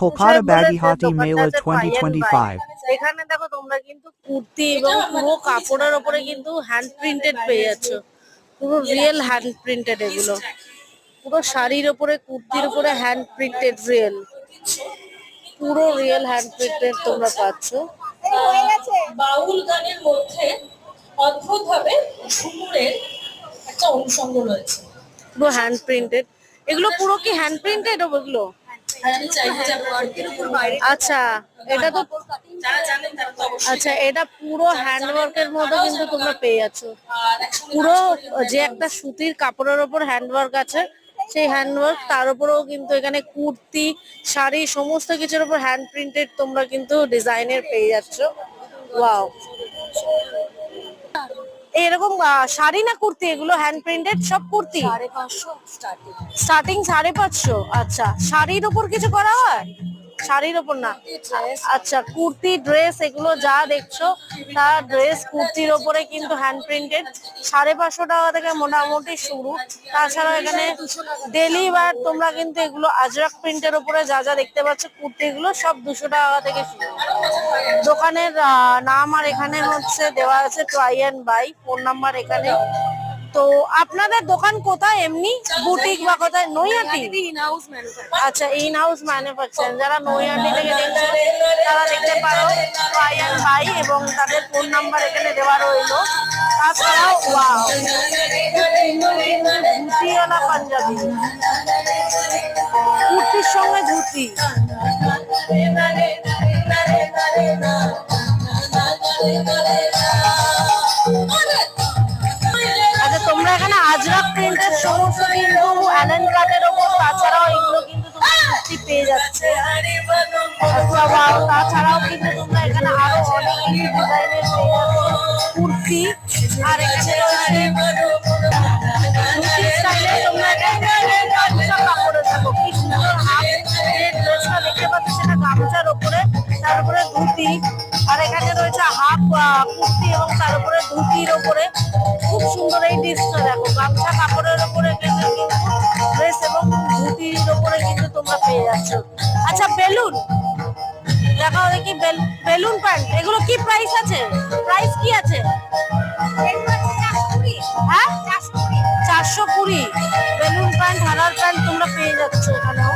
বলেছে Bagihati দোকানটা Mela আছে পাই 2025. এখানে দেখো তোমরা কিন্তু কুর্তি এবং পুরো কাপড়ের ওপরে কিন্তু হ্যান্ড প্রিন্টেড পেয়ে যাচ্ছ। পুরো রিয়েল হ্যান্ড প্রিন্টেড এগুলো। পুরো শাড়ির ওপরে কুর্তির উপরে হ্যান্ড প্রিন্টেড রিয়েল পুরো রিয়েল হ্যান্ড প্রিন্টেড তোমরা পাচ্ছ। বাউল গানের মধ্যে অদ্ভুত ভাবে ঝুমুরের একটা অনুষঙ্গ রয়েছে। পুরো হ্যান্ড প্রিন্টেড এগুলো পুরো কি হ্যান্ড প্রিন্টেড ওগুলো আর আমি চাইব যে ওয়ার্কের উপর বাইরে আচ্ছা এটা তো যারা জানেন তারা তো অবশ্যই আচ্ছা এটা পুরো হ্যান্ড ওয়ার্কের মধ্যে কিন্তু তোমরা পেয়ে যাচ্ছ। পুরো যে একটা সুতির কাপড়ের ওপর হ্যান্ড ওয়ার্ক আছে সেই হ্যান্ড ওয়ার্ক তার উপরেও কিন্তু এখানে কুর্তি শাড়ি সমস্ত কিছুর উপর হ্যান্ড প্রিন্টেড তোমরা কিন্তু ডিজাইনের পেয়ে যাচ্ছ। ওয়াও এরকম শাড়ি না কুর্তি? এগুলো হ্যান্ড প্রিন্টেড সব কুর্তি? স্টার্টিং সাড়ে পাঁচশো? আচ্ছা শাড়ির ওপর কিছু করা হয়? শাড়ির ওপর না? আচ্ছা কুর্তি ড্রেস এগুলো যা দেখছ তা ড্রেস কুর্তির ওপরে কিন্তু হ্যান্ড প্রিন্টেড সাড়ে পাঁচশো টাকা থেকে মোটামুটি শুরু। তাছাড়া এখানে ডেলি বার তোমরা কিন্তু এগুলো আজরাক প্রিন্টের উপরে যা যা দেখতে পাচ্ছ কুর্তি এগুলো সব দুশো টাকা থেকে শুরু। দোকানের নাম আর এখানে হচ্ছে দেওয়া আছে try and buy phone number এখানে। তো আপনাদের দোকান কোথায় এমনি? বুটিক বা কোথায়? নৈহাটি? আচ্ছা ইন হাউস ম্যানুফ্যাকচার যারা নৈহাটি থেকে তারা দেখতে পারো অ্যান্ড বাই এবং তাদের ফোন নাম্বার এখানে দেওয়া রইল। তাছাড়াও ওয়াও ধুতিওয়ালা পাঞ্জাবি। কুর্তির সঙ্গে ধুতি। আচ্ছা তোমরা এখানে আজরাক প্রিন্টের সমস্ত কিন্তু অ্যালেন কাটের ওপর, তাছাড়াও এগুলো কিন্তু কুর্তি পেয়ে যাচ্ছে। আচ্ছা তাছাড়াও কিন্তু তোমরা এখানে ডিজাইনের পেয়ে যাচ্ছ কুর্তি আর এখানে দেখো ড্রেসটা গামছার ওপরে তার উপরে ধুতি আর এখানে রয়েছে হাফ কুর্তি এবং তার উপরে ধুতির ওপরে খুব সুন্দর এই ডিসটা দেখো গামছা কাপড়ের কিন্তু ড্রেস এবং ধুতির ওপরে কিন্তু তোমরা পেয়ে যাচ্ছ আচ্ছা বেলুন দেখাও দেখি বেলুন প্যান্ট এগুলো হ্যাঁ? চারশো কুড়ি। বেলুন প্যান্ট হারার প্যান্ট তোমরা পেয়ে যাচ্ছ এখানেও।